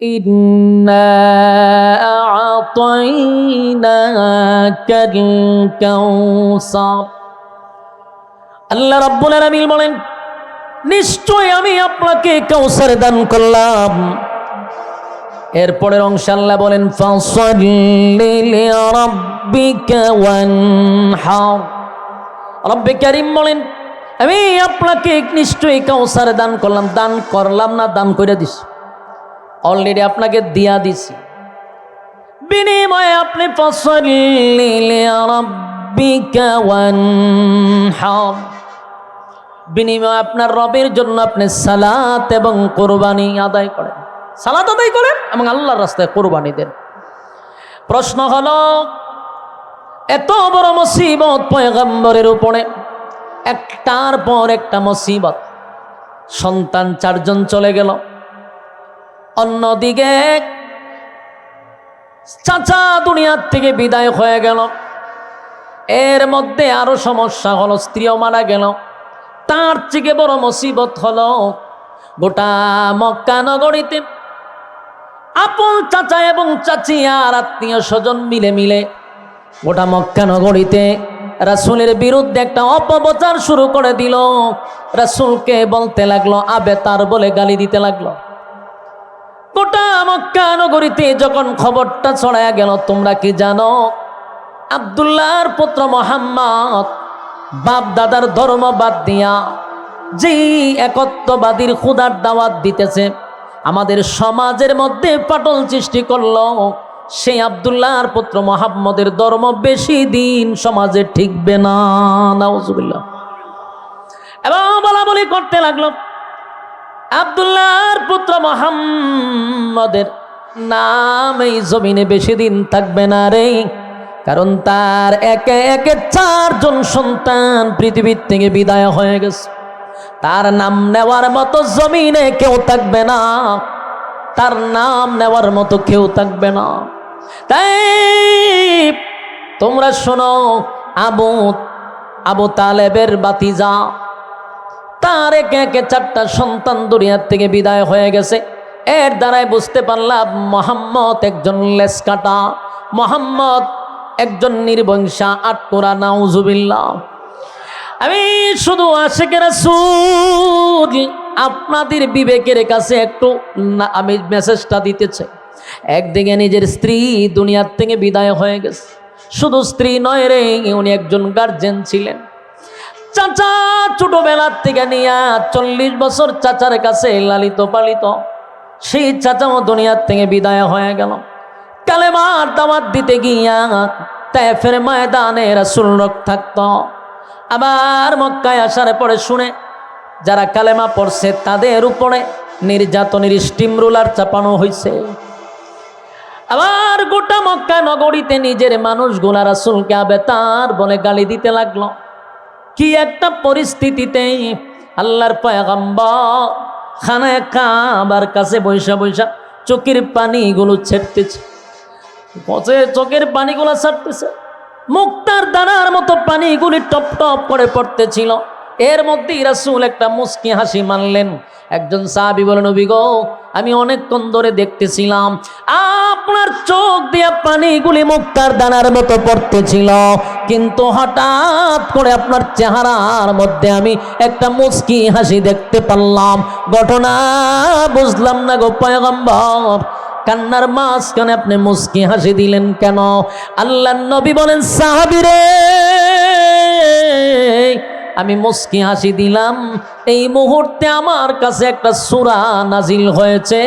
إنا أعطيناك الكوثر আল্লাহ রাব্বুল আলামিন বলেন নিশ্চয় আমি আপনাকে কাউসার দান করলাম এরপরের অংশ আল্লাহ বলেন ফাসাল্লি লিরাব্বিকা ওয়ানহার রব্বে কারিম বলেন আমি আপনাকে নিশ্চয়ই কাউসার দান করলাম দান করলাম না দান করে দিস অলরেডি আপনাকে দিয়া দিছি। বিনিময়ে আপনি বিনিময়ে আপনার রবের জন্য আপনি সালাত এবং কোরবানি আদায় করেন। সালাত আদায় করেন এবং আল্লাহর রাস্তায় কোরবানি দেন। প্রশ্ন হল, এত বড় মুসিবত পয়গম্বরের উপরে, একটার পর একটা মুসিবত। সন্তান চারজন চলে গেল। অন্যদিকে চাচা দুনিয়ার থেকে বিদায় হয়ে গেল। এর মধ্যে আরও সমস্যা হলো, স্ত্রীও মারা গেল। তার থেকে বড় মুসিবত হলো গোটা মক্কা নগরীতে আপন চাচা এবং চাচি আর আত্মীয় স্বজন মিলে মিলে গোটা মক্কা নগরীতে রাসুলের বিরুদ্ধে একটা অপপ্রচার শুরু করে দিল। রাসুলকে বলতে লাগল, আবে তার বলে গালি দিতে লাগল। গোটা মক্কা নগরীতে যখন খবরটা ছড়ায় গেল, তোমরা কি জানো? আবদুল্লাহর পুত্র মোহাম্মদ বাপ দাদার ধর্ম বাদ দিয়া যেই একত্ববাদীর খুদার দাওয়াত দিতেছে, আমাদের সমাজের মধ্যে পাটল সৃষ্টি করল, সেই আবদুল্লাহর পুত্র মোহাম্মদের ধর্ম বেশি দিন সমাজে ঠিকবে না। নাউজুবিল্লাহ। এবং বলা বলি করতে লাগল। আবদুল্লাহর পুত্র মোহাম্মদের নাম এই জমিনে বেশি দিন থাকবে না রে। কারণ তার একে একে চারজন সন্তান পৃথিবীর থেকে বিদায় হয়ে গেছে। তার নাম নেওয়ার মতো জমিনে কেউ থাকবে না। তার নাম নেওয়ার মতো কেউ থাকবে না। তাই তোমরা শোনো, আবু আবু তালেবের বাতিজা তার একে একে চারটা সন্তান দুনিয়ার থেকে বিদায় হয়ে গেছে। এর দ্বারাই বুঝতে পারলাম মোহাম্মদ একজন লেস কাটা। মোহাম্মদ একজন নির্বংশা। আটকোরা নাউজুবিল্লাহ। আমি শুধু আশেকের সুদ আপনাদের বিবেকের কাছে একটু আমি মেসেজটা দিতে চাই। একদিকে নিজের স্ত্রী দুনিয়ার থেকে বিদায় হয়ে গেছে। শুধু স্ত্রী নয় রে, উনি একজন গার্জেন ছিলেন। চাচা ছোটবেলার থেকে নিয়ে চল্লিশ বছর চাচার কাছে লালিত পালিত, সেই চাচাও দুনিয়ার থেকে বিদায় হয়ে গেল। কালেমার দাওয়াত দিতে গিয়া তেফের ময়দানে রাসুল রক থাকত। আবার মক্কায় আসার পরে শুনে, যারা কালেমা পড়ছে তাদের উপরে নির্যাতনের স্টিম রুলার চাপানো হয়েছে আবার গোটা মক্কা নগরীতে নিজের মানুষগুলা রাসুলকে আবে তার বলে গালি দিতে লাগল। কি একটা পরিস্থিতিতে আল্লাহর পয়গম্বর খানায় কাবার কাছে বৈশা বৈশা চোখের পানিগুলো ছেড়তেছে। পচে চোখের পানিগুলো ছাড়তেছে। মুক্তার দানার মতো পানিগুলি টপ টপ করে পড়তেছিল। এর মধ্যেই রাসূল একটা মুস্কি হাসি মানলেন। একজন সাহাবি বলেন গো, আমি অনেকক্ষণ ধরে দেখতেছিলাম, আপনার চোখ দিয়ে পানিগুলি মুক্তার দানার মতো পড়তেছিল। কিন্তু হঠাৎ করে আপনার চেহারার মধ্যে আমি একটা মুস্কি হাসি দেখতে পারলাম। ঘটনা বুঝলাম না গো পয়গম্বর, কান্নার মাঝখানে আপনি মুস্কি হাসি দিলেন কেন? আল্লাহ নবী বলেন সাহাবিরে আমি মুস্কি হাসি দিলাম। এই মুহূর্তে আমার কাছে একটা সুরা নাজিল হয়েছে।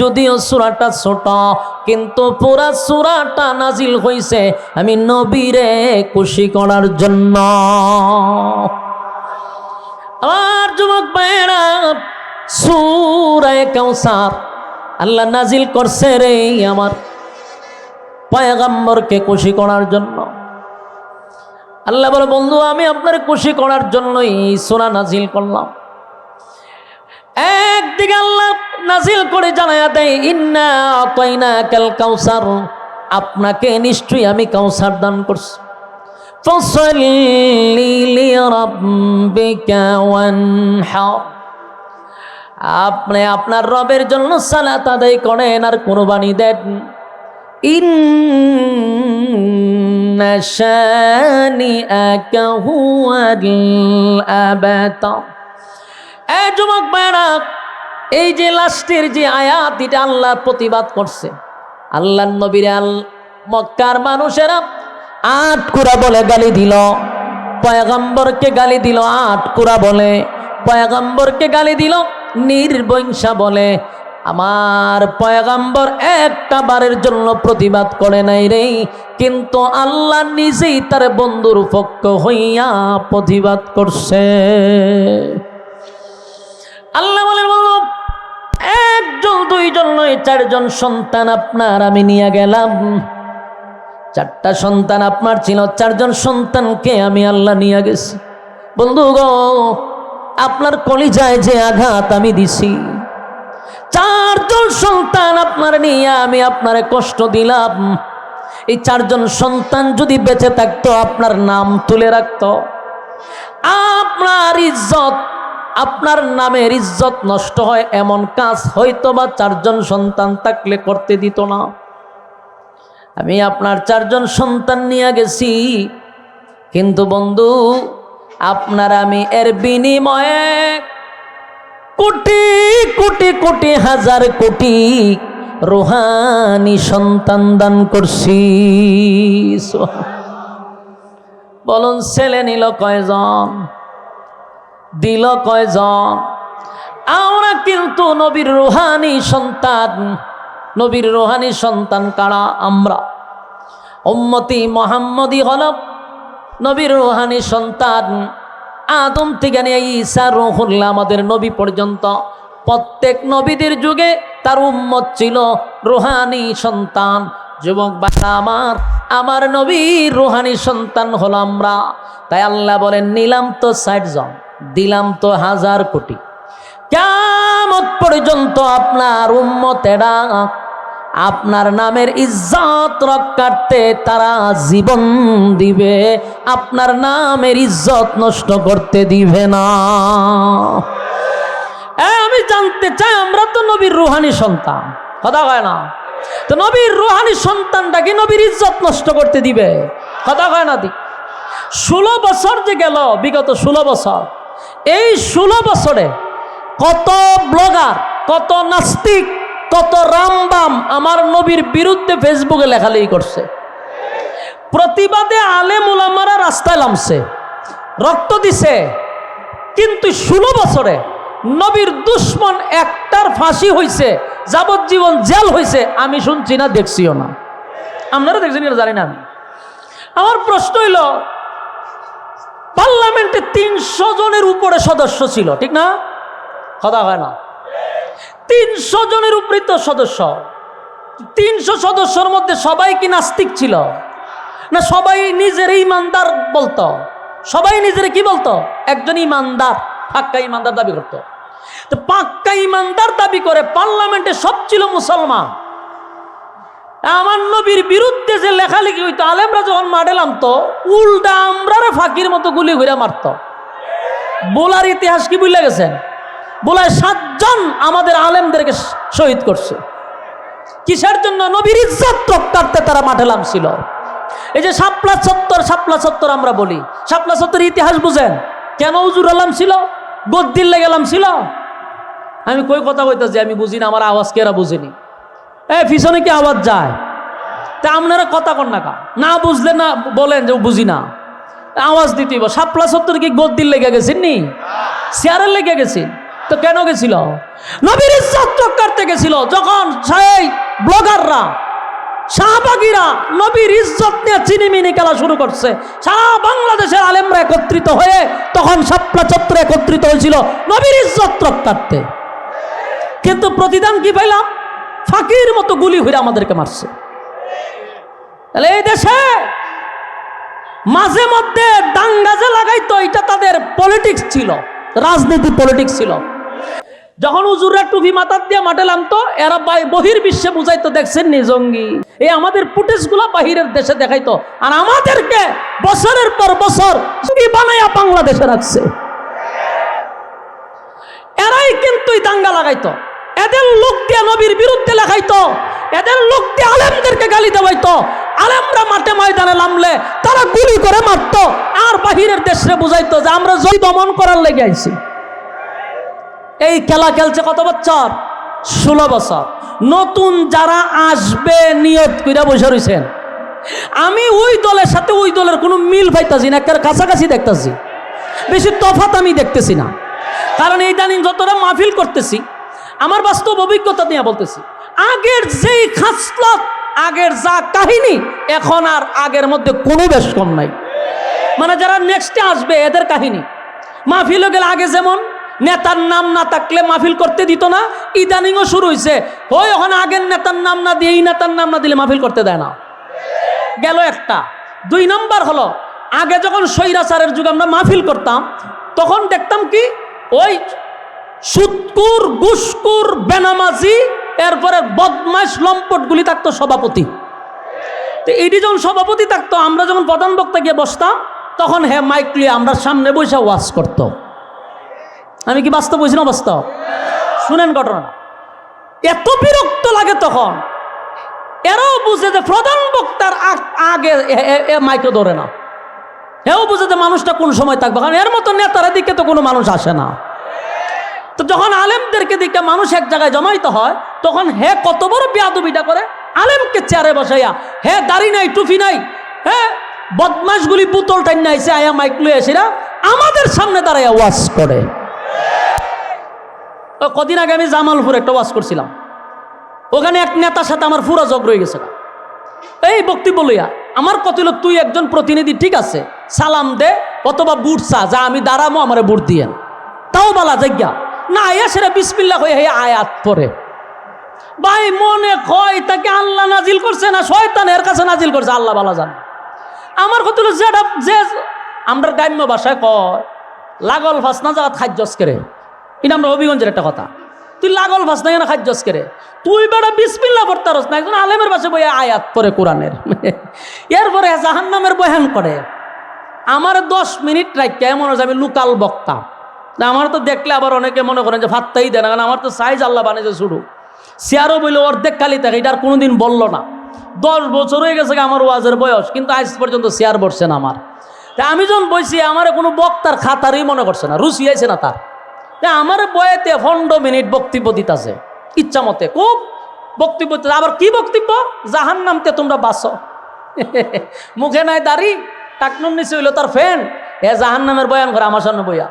যদিও সুরাটা ছোট, কিন্তু পুরা সুরাটা নাজিল হয়েছে আমি নবীরে খুশি করার জন্য। আমার যুবক ভাইয়েরা, সুরায় কাউসার আল্লাহ নাজিল করছে রে আমার। পয়গাম্বরকে খুশি করার জন্য। আল্লাহ বলে, বন্ধু, আমি আপনার খুশি করার জন্যই সোনা নাজিল করলাম। একদিকে আল্লাহ নাজিল করে জানায়া দেয়, ইন্না তৈনা কাল কাউসার। আপনাকে নিশ্চয়ই আমি কাউসার দান করছি। আপনি আপনার রবের জন্য সালাত আদায় করেন আর কোরবানি দেন। ইন্না শানিআকা হুয়াল আবাতার এ যুবক এই যে লাস্টের যে আয়াত, এটা আল্লাহ প্রতিবাদ করছে। আল্লাহ নবীর মক্কার মানুষেরা আট কুড়া বলে গালি দিল। পয়গম্বরকে গালি দিল আট কুড়া বলে। পয়গম্বরকে গালি দিল নির্বংশা বলে। আমার পয়গাম্বর একটা বারের জন্য প্রতিবাদ করে নাই রে। কিন্তু আল্লাহ নিজেই তার বন্ধুর পক্ষ হইয়া প্রতিবাদ করছে। আল্লাহ বলে একজন, দুইজন নয়, চারজন সন্তান আপনার, আমি নিয়ে গেলাম। চারটা সন্তান আপনার ছিল, চারজন সন্তানকে আমি আল্লাহ নিয়ে গেছি। বন্ধু গো, আপনার কলিজায় যে আঘাত আমি দিছি। চারজন সন্তান আপনার নিয়ে আমি আপনার কষ্ট দিলাম। এই চারজন সন্তান যদি বেঁচে থাকতো, আপনার নাম তুলে রাখতো। আপনার ইজ্জত, আপনার নামের ইজ্জত নষ্ট হয়, এমন কাজ হয়তো বা চারজন সন্তান থাকলে করতে দিত না। আমি আপনার চারজন সন্তান নিয়ে গেছি। কিন্তু বন্ধু, আপনার আমি এর বিনিময়ে কোটি কোটি কোটি, হাজার কোটি রোহানি সন্তান দান করছি। বলুন, ছেলে নিল কয়জন? দিল কয়জন? আমরা কিন্তু নবীর রোহানি সন্তান। নবীর রোহানি সন্তান কারা? আমরা। উম্মতি মোহাম্মদি হল নবীর রোহানি সন্তান। আদম থেকে নিয়ে ঈসা রহুল্লাহ আমাদের নবী পর্যন্ত প্রত্যেক নবীদের যুগে তার উম্মত ছিল রোহানি সন্তান। যুবক বাবা আমার আমার নবীর রোহানি সন্তান হলো আমরা। তাই আল্লাহ বলেন, নিলাম তো ষাট জন, দিলাম তো হাজার কোটি। কেমত পর্যন্ত আপনার উম্মতেরা আপনার নামের ইজ্জত রক্ষার্থে তারা জীবন দিবে। আপনার নামের ইজ্জত নষ্ট করতে দিবে না। আমি জানতে চাই, আমরা তো নবীর রুহানি সন্তান। কথা কয় না? তো নবীর রুহানি সন্তানটা কি নবীর ইজ্জত নষ্ট করতে দিবে? কথা কয় না দি ষোলো বছর যে গেল, বিগত ষোলো বছর, এই ষোলো বছরে কত ব্লগার, কত নাস্তিক কত রামবাম আমার নবীর বিরুদ্ধে ফেসবুকে লেখালেখি করছে। প্রতিবাদে আলেম উলামারা রাস্তায় নামছে, রক্ত দিছে। কিন্তু ষোলো বছরে নবীর দুশ্মন একটার ফাঁসি হয়েছে যাবজ্জীবন জেল হয়েছে আমি শুনছি না, দেখছিও না। আপনারা দেখছেন কিনা জানি না আমি। আমার প্রশ্ন হইল, পার্লামেন্টে তিনশো জনের উপরে সদস্য ছিল, ঠিক না? কথা হয় না। তিনশো জনের উপরে তো সদস্য। তিনশো সদস্যর মধ্যে সবাই কি নাস্তিক ছিল? না সবাই নিজের ইমানদার বলতো? সবাই নিজের কি বলতো? একজন ইমানদার, পাক্কা ইমানদার দাবি করতো। তো পাক্কা ইমানদার দাবি করে পার্লামেন্টে সব ছিল মুসলমান। আমার নবীর বিরুদ্ধে যে লেখালেখি হইতো, আলেমরা যখন মাডেলাম তো উল্টা আমরারে ফাঁকির মতো গুলি ঘুরে মারত। বোলার ইতিহাস কি বুঝলে গেছেন? বোলায় সাতজন আমাদের আলেমদেরকে শহীদ করছে। কিসের জন্য? নবীর ইজ্জত রক্ষার্থে তারা মাঠে ছিল এই যে শাপলা চত্বর সাপলা চত্বর আমরা বলি। শাপলা চত্বর ইতিহাস বুঝেন? কেন উজুর আলাম ছিল? গদ্দিল্লে গেলাম ছিল? আমি কই কথা কইতেছি? আমি বুঝি না, আমার আওয়াজ কেরা বুঝিনি? এ, পিছনে কি আওয়াজ যায়? তা আপনারা কথা কন না কা। না বুঝলে না বলেন যে বুঝি না। আওয়াজ দিতে হইব শাপলা চত্বর কি গদ্দির লেগে গেছেন নি? চেয়ারের লেগে গেছেন? তো কেন গেছিল? নবীর ইজ্জত রক্ষার্থে গেছিল। যখন সেই ব্লগাররা, শাহবাগিরা নবীর ইজ্জত নিয়ে চিনিমিনি খেলা শুরু করছে, সারা বাংলাদেশের আলেমরা একত্রিত হয়ে তখন শাপলা চত্বরে একত্রিত হয়েছিল নবীর ইজ্জত রক্ষার্থে কিন্তু প্রতিদান কি পাইলাম? ফাঁকির মতো গুলি হয়ে আমাদেরকে মারছে। তাহলে এই দেশে মাঝে মধ্যে দাঙ্গা যে লাগাইতো এটা তাদের পলিটিক্স ছিল রাজনীতি পলিটিক্স ছিল। যখন উজুরের টুপি মাথার দিয়ে মাঠেলাম তো এরা বহির বিশ্বে বুঝাইতো, দেখছেন নি জঙ্গি? এই আমাদের ফুটেজগুলো বাহিরের দেশে দেখাইতো। আর আমাদেরকে বছরের পর বছর জঙ্গি বানাইয়া বাংলাদেশে রাখছে। এরাই কিন্তু দাঙ্গা লাগাইতো। এদের লোক দিয়ে নবীর বিরুদ্ধে লেখাইতো। এদের লোক দিয়ে আলেমদেরকে গালি দেওয়াইতো। আলেমরা মাঠে ময়দানে নামলে তারা গুলি করে মারতো। আর বাহিরের দেশে বুঝাইতো যে আমরা জয় দমন করার লেগে আইছি। এই খেলা খেলছে কত বছর? ষোলো বছর। নতুন যারা আসবে নিয়ত কইরা বসে রয়েছেন আমি ওই দলের সাথে ওই দলের কোনো মিল পাইতাছি না একটা কাছাকাছি দেখতাছি। বেশি তফাত আমি দেখতেছি না। কারণ এই দানিন যতটা মাহফিল করতেছি, আমার বাস্তব অভিজ্ঞতা নিয়ে বলতেছি, আগের যেই খাসলত, আগের যা কাহিনী, এখন আর আগের মধ্যে কোনো বেশ কম নাই। মানে যারা নেক্সটে আসবে, এদের কাহিনী। মাহফিলও গেলে আগে যেমন নেতার নাম না থাকলে মাহফিল করতে দিত না, ইদানিংও শুরু হয়েছে ওই ওখানে আগের নেতার নাম না দিয়ে এই নেতার নাম না দিলে মাহফিল করতে দেয় না। গেল একটা। দুই নম্বর হলো, আগে যখন সৈরাচারের যুগে আমরা মাহফিল করতাম, তখন দেখতাম কি, ওই সুৎকুর, গুসকুর, বেনামাজি, এরপরে বদমাস লম্পটগুলি থাকতো সভাপতি। তো এটি যখন সভাপতি থাকতো, আমরা যখন প্রধান বক্তা গিয়ে বসতাম, তখন হ্যাঁ মাইক লিয়ে আমরা সামনে বসে ওয়াজ করত আমি কি বাস্তব বলছি না বাস্তব? শুনেন ঘটনা। এত বিরক্ত লাগে তখন। এরাও বুঝে যে প্রধান বক্তার আগ- মাইকে ধরে না। এও বুঝে যে মানুষটা কোন সময় থাকবে। কারণ এর মতো নেতারা দিকে তো কোনো মানুষ আসে না। তো যখন আলেমদেরকে দিকে মানুষ এক জায়গায় জমাইতে হয়, তখন হে কত বড় বেয়াদবিটা করে। আলেমকে চেয়ারে বসাইয়া, হে দাড়ি নাই টুফি নাই হ্যাঁ বদমাসগুলি পুতল টাইন নাইছে আয়া মাইক লুয়ে এসেরা, আমাদের সামনে দাঁড়াইয়া ওয়াজ করে। কদিন আগে আমি জামালপুর একটা ওয়াজ করছিলাম। ওখানে এক নেতার সাথে আমার ফুরা জগ রয়ে গেছে এই বক্তব্য লইয়া, আমার কত হলো তুই একজন প্রতিনিধি, ঠিক আছে? সালাম দে, অথবা বুট চা, যা আমি দাঁড়ামো, আমার বুট দিয়ে তাও বলা জায়গা না আয়া সেটা বিসমিল্লা হয়ে হে আয়াত পরে ভাই, মনে কয়, তাকে আল্লাহ নাজিল করছে না, শয়তান এর কাছে নাজিল করছে, আল্লাহ বালা জান। আমার কত হলো যেটা যে আমরা গ্রাম্য ভাষায় কয়, লাগল ফাঁস না জায়গা খাদ্যস করে। এটা আমরা হবিগঞ্জের একটা কথা। তুই লাগল ফাঁস না কেন খাদ্যস করে? তুই বেটা বিসমিল্লা পড়তারস না একজন আলেমের পাশে বই আয়াত পরে কোরআনের। এরপরে জাহান্নামের বয়ান করে, আমার দশ মিনিট রাখতে এমন হচ্ছে আমি লোকাল বক্তা। আমার তো দেখলে আবার অনেকে মনে করেন যে ফাত্তাই দেয় না, কারণ আমার তো সাইজ আল্লাহ বানিয়েছে শুরু। চেয়ারও বইলে, অর্ধেক কালি থাকে, এটা আর কোনোদিন বলল না। দশ বছর হয়ে গেছে আমার ওয়াজের বয়স, কিন্তু আজ পর্যন্ত চেয়ার বসছে না আমার। তা আমি যখন বইছি, আমার কোনো বক্তার খাতারই মনে করছে না, রুচি আইছে না তার। আমার বয়েতে পনেরো মিনিট বক্তব্য দিতেছে। ইচ্ছা মতে, খুব বক্তব্য। আবার কি বক্তব্য? জাহান নামতে তোমরা বাসো মুখে নাই দাড়ি, টাকনুর নিচে হইল তার ফ্যান। এ জাহান নামের বয়ান করে আমার সামনে বইয়া।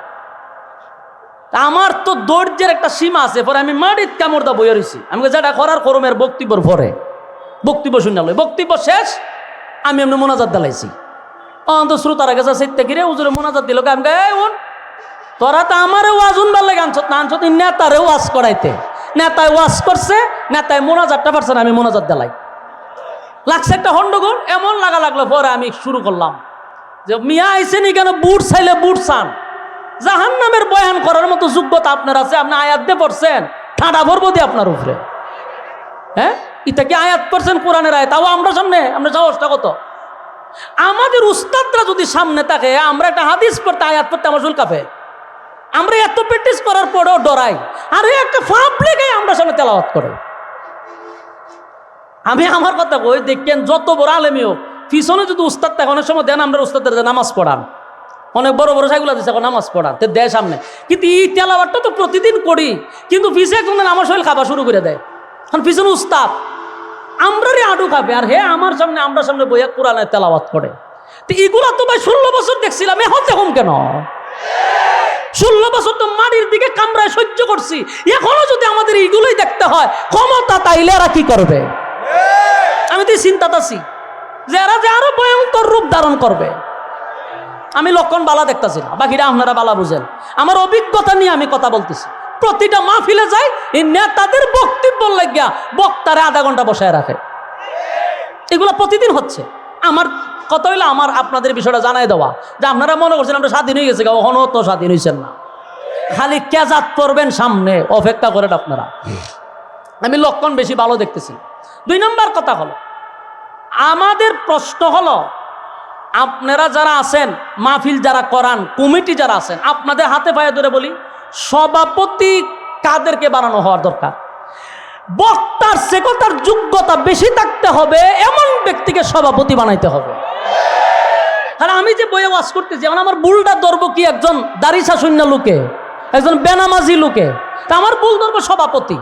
আমার তো দৈর্যের একটা সীমা আছে, পরে আমি মাটিত কামড়দা বইয়া রয়েছি আমি যেটা করার করমের বক্তব্যর পরে। বক্তব্য শুনে লই বক্তব্য শেষ, আমি এমনি মোনাজাত দালাইছি অন্ত শ্রোতারা গেছে সেতে কিরে উজুরে মোনাজাত দিল। আমি উন তোরা তো আমারও ওয়াজ উনবার লাগে আনছত না আনছত নেতারে ওয়াজ করাইতে। নেতায় ওয়াজ করছে, নেতায় মোনাজাতটা পারছে না, আমি মোনাজাত দেলাই। লাগছে একটা হন্ডগোল এমন লাগা লাগল, পরে আমি শুরু করলাম। যে মিয়া আইসেনি কেন বুট চাইলে বুট চান। জাহান নামের বয়ান করার মতো যোগ্যতা আপনার আছে, আপনি আয়াত দিয়ে পড়ছেন, ঠাডা ভরবো দিয়ে আপনার উপরে। হ্যাঁ? এটা কি আয়াত পড়ছেন কোরআনের আয়াত? তাও আমরা সামনে, আমরা সাহসটা কত আমাদের উস্তাদরা যদি সামনে থাকে, আমরা একটা হাদিস পড়তে, আয়াত পড়তে, আমার চুল কাফে আমরা এত প্র্যাকটিস করার পরেও ডরাই। আর একটা ফাপ লেগে আমরা সামনে তেলাওয়াত করে। আমি আমার কথা কই, দেখেন যত বড় আলেমি পিছনে যদি উস্তাদ থাকে, অনেক সময় দেন আমরা উস্তাদের নামাজ পড়ান। অনেক বড় বড় সাইগুলো দিচ্ছে এখন নামাজ পড়ান, তো দেয় সামনে। কিন্তু এই তেলাবারটা তো প্রতিদিন করি, কিন্তু পিছে একজন আমার শরীর খাবার শুরু করে দেয়। কারণ পিছনে উস্তাদ, আমরারই আডু খাবে, আর হে, আমার সামনে, আমরা সামনে বইয়া কোরআনের তেলাওয়াত করে। তো এগুলা তো ভাই ষোলো বছর দেখছিলাম, এখন দেখুন কেন? ষোলো বছর তো মাটির দিকে কামড়ায় সহ্য করছি। এখনও যদি আমাদের এইগুলোই দেখতে হয়, ক্ষমতা তাইলে এরা কি করবে? আমি তো চিন্তাত আছি যে এরা যে আরও ভয়ঙ্কর রূপ ধারণ করবে। আমি লক্ষণ বালা দেখতেছি বাকিরা আপনারা বালা বুঝেন। আমার অভিজ্ঞতা নিয়ে আমি কথা বলতেছি। প্রতিটা মাহফিলে যাই, এই নেতাদের বক্তব্য লাগিয়া বক্তারে আধা ঘণ্টা বসায় রাখে। এগুলো প্রতিদিন হচ্ছে। আমার কথা হইল আমার আপনাদের বিষয়টা জানাই দেওয়া। যে আপনারা মনে করছেন আমরা স্বাধীন হয়ে গেছে, কখনো তো স্বাধীন হয়েছেন না। খালি কেজাত করবেন সামনে, অপেক্ষা করেন আপনারা। আমি লক্ষণ বেশি ভালো দেখতেছি। দুই নম্বর কথা হলো, আমাদের প্রশ্ন হলো, আপনারা যারা আছেন, মাহফিল যারা করান, কমিটি যারা আছেন, আপনাদের হাতে পায়ে ধরে বলি, সভাপতি কাদেরকে বানানো হওয়ার দরকার। বক্তার সেকল তার যোগ্যতা বেশি থাকতে হবে, এমন ব্যক্তিকে সভাপতি বানাইতে হবে। আর আমি যে বইয়ে ওয়াজ করতেছি, এখন আমার বুলটা ধরবো কি একজন দাড়িসা শূন্য লোকে, একজন বেনামাজি লোকে? তা আমার বুল ধরবো সভাপতি।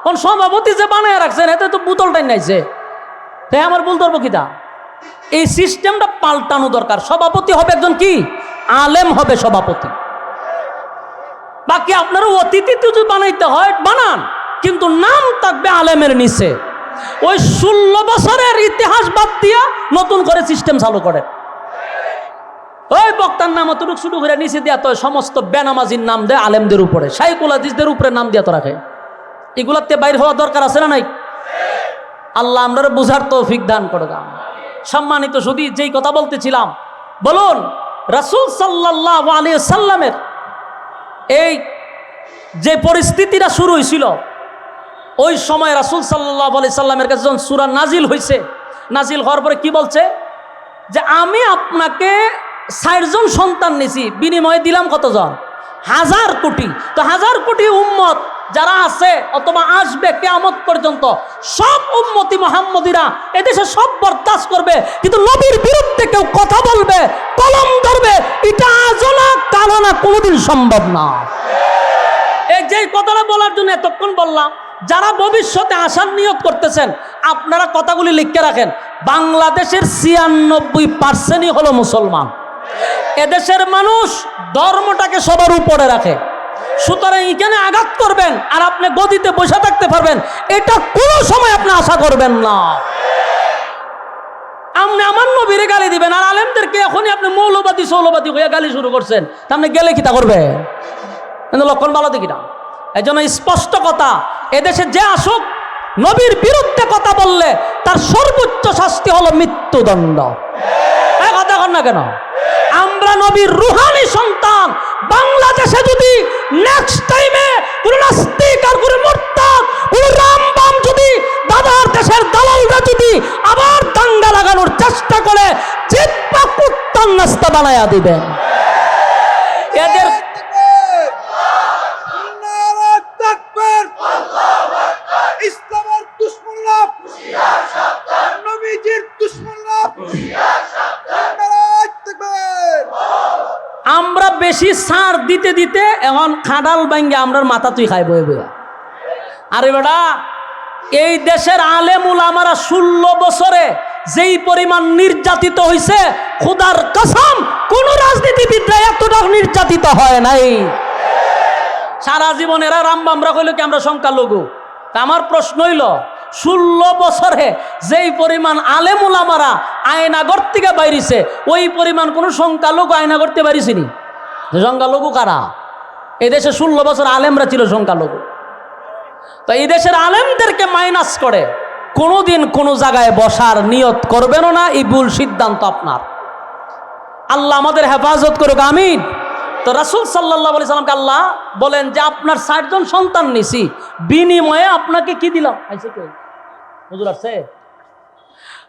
এখন সভাপতি যে বানায় রাখছেন, এতে তো বুতলটাই নাইছে। তাই আমার ভুল ধরবো কিটা এই সিস্টেমটা পাল্টানো দরকার। সভাপতি হবে একজন কি? আলেম হবে সভাপতি। বাকি আপনারা অতিথি যদি বানাইতে হয়, বানান। কিন্তু নাম থাকবে আলেমের নিচে। ওই ষোলো বছরের ইতিহাস বাদ দিয়া নতুন করে সিস্টেম চালু করে। ওই বক্তার নাম অতটুকু শুরু করে নিচে দিয়া তো সমস্ত বেনামাজির নাম দেয় আলেমদের উপরে সাইকুল হাদিসদের উপরে নাম দিয়া তো রাখে এগুলাতে বাইর হওয়া দরকার আছে না নাই? আল্লাহ আমরা বুঝার তৌফিক দান করে দাম সম্মানিত শুধু যেই কথা বলতেছিলাম, বলুন, রাসুল সাল্লাহ আলী সাল্লামের এই যে পরিস্থিতিটা শুরু হয়েছিল ওই সময় রাসুল সাল্লাহ আলি সাল্লামের কাছে যখন সুরা নাজিল হয়েছে নাজিল হওয়ার পরে কি বলছে? যে আমি আপনাকে ষাটজন সন্তান নিছি, বিনিময়ে দিলাম কতজন? হাজার কোটি। তো হাজার কোটি উম্মত যারা আছে অথবা আসবে কেয়ামত পর্যন্ত, সব উম্মতি মোহাম্মদিরা এদেশে সব বরদাস্ত করবে, কিন্তু নবীর বিরুদ্ধে কেউ কথা বলবে, কলম ধরবে, এটা আজও না না, কোনোদিন সম্ভব না। এই যে কথাটা বলার জন্য এতক্ষণ বললাম, যারা ভবিষ্যতে আসার নিয়ত করতেছেন, আপনারা কথাগুলি লিখে রাখেন, বাংলাদেশের ছিয়ানব্বই পার্সেন্টই হলো মুসলমান। এদেশের মানুষ ধর্মটাকে সবার উপরে রাখে। সুতরাং এখানে আঘাত করবেন আর আপনি গদিতে বসে থাকতে পারবেন। এটা কোনো সময় আপনি আশা করবেন না। আপনি আমার নবীরে গালি দিবেন আর আলেমদেরকে এখনই আপনি মৌলবাদী সৌলবাদী হয়ে গালি শুরু করছেন। তা আপনি গেলে কিতা করবে? কিন্তু লক্ষণ ভালো দেখি না। এই জন্য স্পষ্ট কথা, এদেশে যে আসুক, নবীর বিরুদ্ধে কথা বললে তার সর্বোচ্চ শাস্তি হলো মৃত্যুদণ্ড। কথা কর না কেন? আমরা নবীর রুহানি সন্তান বাংলাদেশে যদি নেক্সট টাইমে কোন নাস্তিক আর কোন কোনো কোন রামবাম যদি দাদার দেশের দালালরা যদি আবার দাঙ্গা লাগানোর চেষ্টা করে চিৎপা কুত্তার নাস্তা বানায়া দিবেন। এদের বেশি সার দিতে দিতে এখন খাডাল ব্যাঙ্গে আমরার মাথা তুই খাই বয়ে বয়ে আরে বেটা এই দেশের আলেমুল আমারা ষোলো বছরে যেই পরিমাণ নির্যাতিত হয়েছে খুদার কসম, কোন রাজনীতিবিদরা এতটা নির্যাতিত হয় নাই। সারা জীবন এরা রামবামরা কইল কি আমরা সংখ্যালঘু? তা আমার প্রশ্ন হইল, ষোলো বছরে যেই পরিমাণ আলেমুল আমারা আয়নাগর থেকে বাইরিছে, ওই পরিমাণ কোনো সংখ্যালঘু আয়নাগর থেকে বাইরিছিনি সংখ্যালঘু কারা? এদেশে ষোলো বছর আলেমরা ছিল সংখ্যালঘু। তো এই দেশের আলেমদেরকে মাইনাস করে। কোনোদিন কোনো জায়গায় বসার নিয়ত করবেনও না, এই ভুল সিদ্ধান্ত আপনার। আল্লাহ আমাদের হেফাজত করুক, আমিন। তো রাসুল সাল্লাহ আলি সাল্লামকে আল্লাহ বলেন যে, আপনার ষাটজন সন্তান নিছি। বিনিময়ে আপনাকে কি দিলাম? আইসে কে হুজুর আসছে?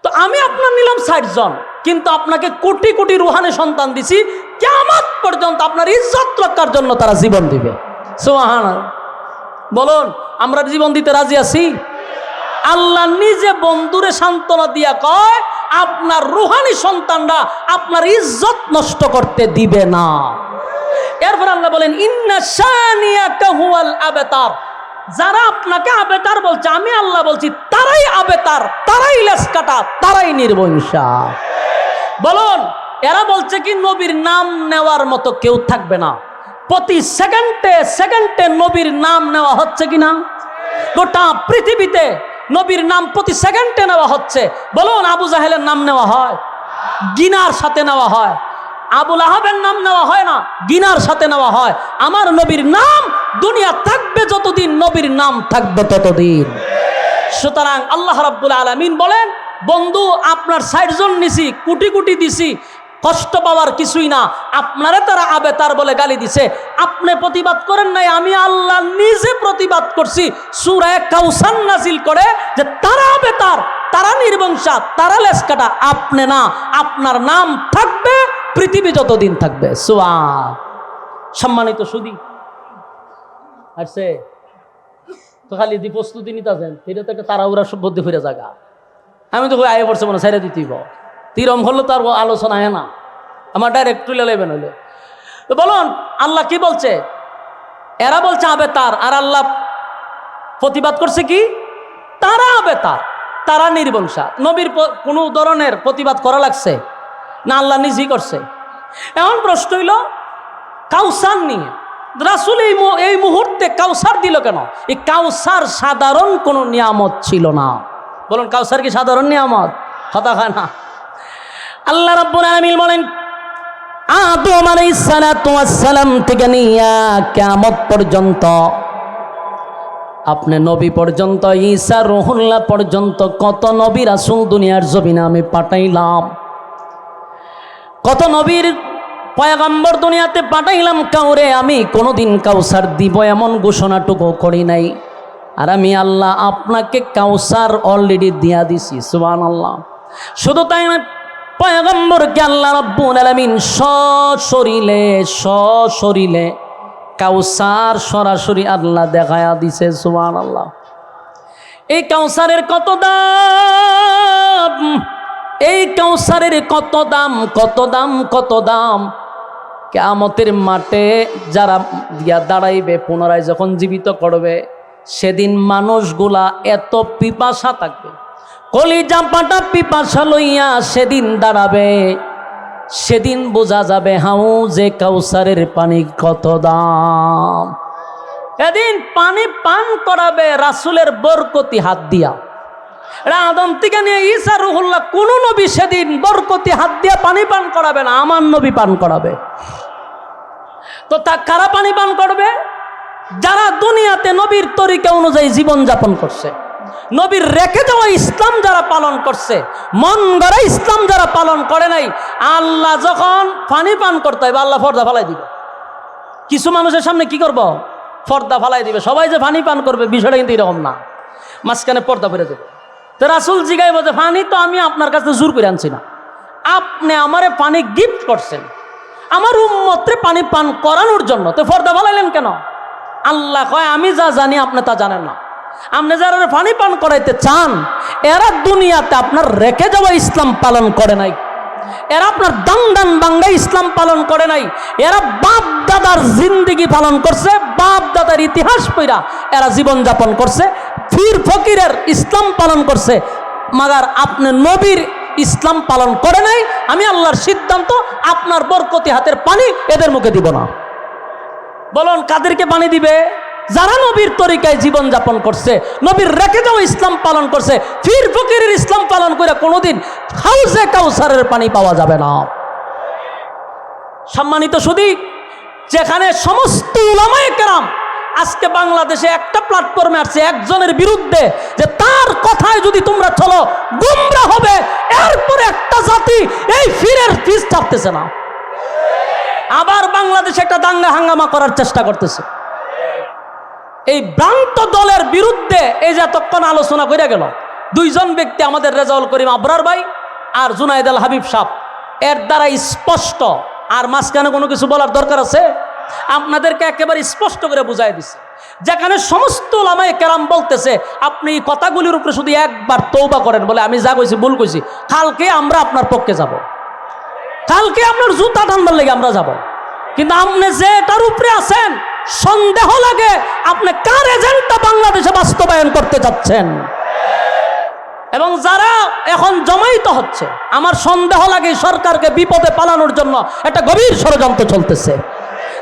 তো আমি আপনার নিলাম ষাট জন, কিন্তু আপনাকে কোটি কোটি রুহানি সন্তান দিছি কেমন পর্যন্ত আপনার ইজ্জত রক্ষার জন্য তারা জীবন দিবে। সোহান বলুন, আমরা জীবন দিতে রাজি আছি? আল্লাহ নিজে বন্ধুরে সান্ত্বনা দিয়া কয়, আপনার রুহানি সন্তানরা আপনার ইজ্জত নষ্ট করতে দিবে না। এরপর আল্লাহ বলেন, ইন্না শানিয়াকা হুয়াল আবেতার। যারা আপনাকে আবেতার বলছে, আমি আল্লাহ বলছি, তারাই আবেতার, তারাই লেস কাটা, তারাই নির্বংশা। বলুন, এরা বলছে কি, নবীর নাম নেওয়ার মতো কেউ থাকবে না। প্রতি সেকেন্ডে সেকেন্ডে নবীর নাম নেওয়া হচ্ছে কি না? গোটা পৃথিবীতে নবীর নাম প্রতি সেকেন্ডে নেওয়া হচ্ছে। বলুন, আবু জাহেলের নাম নেওয়া হয়, গিনার সাথে নেওয়া হয়। আবুল আহাবের নাম নেওয়া হয় না, গিনার সাথে নেওয়া হয়। আমার নবীর নাম দুনিয়া থাকবে যতদিন নবীর নাম থাকবে ততদিন। সুতরাং আল্লাহ রাব্বুল আলামিন বলেন, বন্ধু, আপনার ষাট জন নিছি, কোটি কোটি দিছি, কষ্ট পাওয়ার কিছুই না। আপনারে তারা আবে তার বলে গালি দিছে। আপনি প্রতিবাদ করেন নাই, আমি আল্লাহ নিজে প্রতিবাদ করছি। সুরায় কাউসান নাজিল করে যে তারা আবে তার তারা নির্বংশা তারা লেস কাটা আপনি না। আপনার নাম পৃথিবী যতদিন থাকবে সোয়া সম্মানিত সুদী। আসছে। তো খালি দি প্রস্তুতি নিতেছেন সেটা তো একটা তাড়াহুড়া বুদ্ধি ফিরে জায়গা আমি তো আয়ে পড়ছে মনে সাইডে দিতেইব তিরম হলে তো আর আলোচনা হয় না। আমার ডাইরেক্ট তুলে লেবেন হলে তো বলুন, আল্লাহ কি বলছে? এরা বলছে আবে তার আর আল্লাহ প্রতিবাদ করছে কি? তারা আবে তার তারা নির্বংশা। নবীর কোনো ধরনের প্রতিবাদ করা লাগছে? না আল্লাহ নিজেই করছে। এমন প্রশ্ন হইল, কাউসার নিয়ে। রাসুল এই এই মুহূর্তে কাউসার দিল কেন? এই কাউসার সাধারণ কোনো নিয়ামত ছিল না। বলুন, কাউসার কি সাধারণ নিয়ামত? কথা হয় না। আল্লাহ রাব্বুল আলামিন বলেন, আদম সালাম থেকে নিয়া কিয়ামত পর্যন্ত, আপনি নবী পর্যন্ত, ঈসা রহুল্লাহ পর্যন্ত কত নবী রাসূল দুনিয়ার জমিনে আমি পাঠাইলাম। কত নবীর পয়গম্বর দুনিয়াতে পাঠাইলাম কাউরে, আমি কোনোদিন কাউসার দিব এমন ঘোষণাটুকু করি নাই। আর আমি আল্লাহ আপনাকে কাউসার অলরেডি দিয়া দিছি সুবান আল্লাহ শুধু তাই না পয়গম্বরকে আল্লাহ রব্বুল আলামিন সশরীলে সশরীলে কাউসার সরাসরি আল্লাহ দেখায়া দিছে সুবান আল্লাহ এই কাউসারের কত দাম? এই কাউসারের কত দাম কত দাম কত দাম? কেয়ামতের মাঠে যারা দিয়া দাঁড়াইবে, পুনরায় যখন জীবিত করবে, সেদিন মানুষগুলা এত পিপাসা থাকবে। কলিজা পাটা পিপাসা লইয়া সেদিন দাঁড়াবে। সেদিন বোঝা যাবে হাউ যে কাউসারের পানি কত দাম। এদিন পানি পান করাবে, রাসুলের বরকতি হাত দিয়া। আদম থেকে নিয়ে ঈসা রুহুল্লাহ, কোন নবী সেদিন বরকতি হাত দিয়া পানি পান করাবে না, আমার নবী পান করাবে। তো তা কারা পানি পান করবে? যারা দুনিয়াতে নবীর তরিকা অনুযায়ী জীবন যাপন করছে, নবীর রেখে যাওয়া ইসলাম যারা পালন করছে, মন গড়া ইসলাম যারা পালন করে নাই, আল্লাহ যখন পানি পান করতে হবে, আল্লাহ ফর্দা ফালাই দিবে। কিছু মানুষের সামনে কি করব? ফর্দা ফালাই দিবে। সবাই যে পানি পান করবে, বিষয়টা কিন্তু এরকম না। মাঝখানে পর্দা পরে দেবে। তো রাসুল জিগাই যে পানি তো আমি আপনার কাছে জোর করে আনছি না। আপনি আমারে পানি গিফট করছেন। আমার উম্মত্রে পানি পান করানোর জন্য। তো পর্দা ফালাইলেন কেন? আল্লাহ কয়, আমি যা জানি, আপনি তা জানেন না। আপনি যারা পানি পান করাইতে চান, এরা দুনিয়াতে আপনার রেখে যাওয়া ইসলাম পালন করে নাই। এরা আপনার দান দান বাংলা ইসলাম পালন করে নাই। এরা বাপ দাদার জিন্দিগি পালন করছে বাপ দাদার ইতিহাস পইরা এরা জীবন যাপন করছে। ফির ফকিরের ইসলাম পালন করছে। মাগার আপনি নবীর ইসলাম পালন করে নাই, আমি আল্লাহর সিদ্ধান্ত আপনার বরকতি হাতের পানি এদের মুখে দিব না। বলুন, কাদেরকে পানি দিবে? যারা নবীর তরিকায় জীবন যাপন করছে, নবীর রেখে যাওয়া ইসলাম পালন করছে, ফির ফকিরের ইসলাম পালন করে কোনোদিন হাউসে কাউসারের পানি পাওয়া যাবে না। সম্মানিত সুদী যেখানে সমস্ত উলামায়ে কেরাম আজকে বাংলাদেশে একটা প্ল্যাটফর্মে আসছে একজনের বিরুদ্ধে যে তার কথায় যদি তোমরা চলো, গুমরা হবে, এরপরে একটা জাতি এই ফিরের ফিস চাপতেছে না। আবার বাংলাদেশে একটা দাঙ্গা হাঙ্গামা করার চেষ্টা করতেছে। এই ভ্রান্ত দলের বিরুদ্ধে এই যে এতক্ষণ আলোচনা করে গেল, দুইজন ব্যক্তি আমাদের রেজাউল করিম আবরার ভাই আর জুনাইদ আল হাবিব সাহ এর দ্বারা স্পষ্ট, আর মাঝখানে কোনো কিছু বলার দরকার আছে? আপনাদেরকে একেবারে স্পষ্ট করে বুঝাই দিছে। যেখানে সমস্ত লামায় কেরাম বলতেছে, আপনি এই কথাগুলির উপরে শুধু একবার তৌবা করেন বলে আমি যা কইছি, ভুল কইছি। কালকে আমরা আপনার পক্ষে যাব। কালকে আপনার জুতা টানবার লেগে আমরা যাব। কিন্তু আপনি যে এটার উপরে আছেন, সন্দেহ লাগে আপনি কার এজেন্টটা বাংলাদেশে বাস্তবায়ন করতে যাচ্ছেন এবং যারা এখন জমাইত হচ্ছে, আমার সন্দেহ লাগে সরকারকে বিপদে পালানোর জন্য একটা গভীর ষড়যন্ত্র চলতেছে।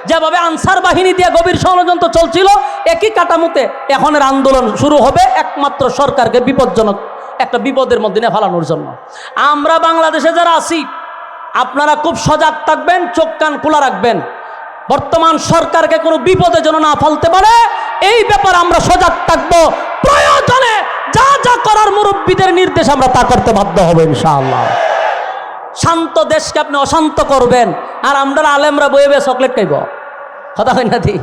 যেভাবে আনসার বাহিনী দিয়ে গভীর ষড়যন্ত্র চলছিল, একই কাটামুতে এখনের আন্দোলন শুরু হবে একমাত্র সরকারকে বিপজ্জনক, একটা বিপদের মধ্যে ফেলানোর জন্য। আমরা বাংলাদেশে যারা আছি, আপনারা খুব সজাগ থাকবেন, চোখ কান খোলা রাখবেন। বর্তমান সরকারকে কোনো বিপদে যেন না ফেলতে পারে, এই ব্যাপারে আমরা সজাগ থাকব। প্রয়োজনে যা যা করার মুরব্বীদের নির্দেশ আমরা তা করতে বাধ্য হব, ইনশাআল্লাহ। শান্ত দেশকে আপনি অশান্ত করবেন, আর আমরা আলেমরা বয়ে চকলেট খাইব। কথা হয় না দি।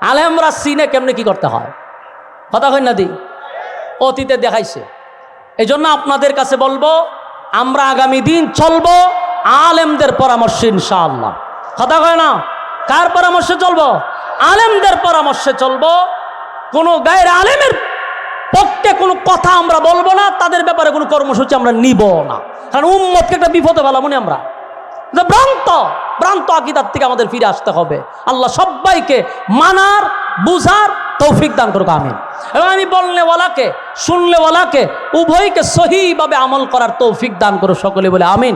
আলেমরা সিনে কেমনে কি করতে হয়? কথা হয় না দি। অতীতে দেখাইছে। এই জন্য আপনাদের কাছে বলব, আমরা আগামী দিন চলব আলেমদের পরামর্শ ইনশাআল্লাহ। কথা কয় না? কার পরামর্শে চলবো? আলেমদের পরামর্শে চলবো। কোনো গায়ের আলেমের পক্ষে কোনো কথা আমরা বলব না, তাদের ব্যাপারে কোনো কর্মসূচি আমরা নিব না। কারণ উম্মতকে একটা বিপদে ফেলামনি আমরা। যে ভ্রান্ত ভ্রান্ত আকিদার থেকে আমাদের ফিরে আসতে হবে। আল্লাহ সবাইকে মানার, বুঝার তৌফিক দান করুক আমি এবং আমি বলনেওয়ালাকে শুনলেওয়ালাকে উভয়কে সহিভাবে আমল করার তৌফিক দান করো সকলে বলে, আমিন।